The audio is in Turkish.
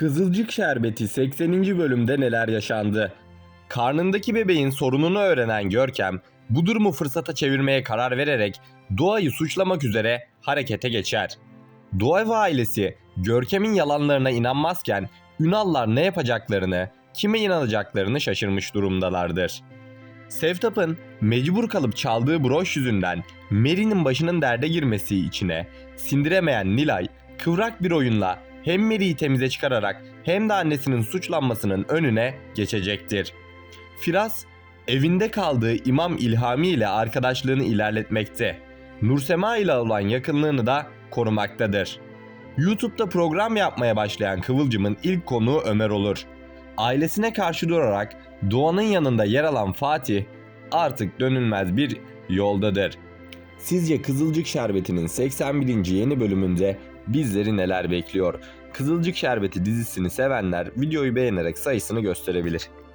Kızılcık Şerbeti 80. bölümde neler yaşandı? Karnındaki bebeğin sorununu öğrenen Görkem, bu durumu fırsata çevirmeye karar vererek Doğa'yı suçlamak üzere harekete geçer. Doğa ve ailesi Görkem'in yalanlarına inanmazken Ünallar ne yapacaklarını, kime inanacaklarını şaşırmış durumdalardır. Sevtap'ın mecbur kalıp çaldığı broş yüzünden Mary'nin başının derde girmesi içine sindiremeyen Nilay kıvrak bir oyunla hem Mary'i temize çıkararak hem de annesinin suçlanmasının önüne geçecektir. Firaz evinde kaldığı İmam İlhami ile arkadaşlığını ilerletmekte. Nursema ile olan yakınlığını da korumaktadır. YouTube'da program yapmaya başlayan Kıvılcım'ın ilk konuğu Ömer olur. Ailesine karşı durarak Doğan'ın yanında yer alan Fatih artık dönülmez bir yoldadır. Sizce Kızılcık Şerbeti'nin 81. yeni bölümünde bizleri neler bekliyor? Kızılcık Şerbeti dizisini sevenler videoyu beğenerek sayısını gösterebilir.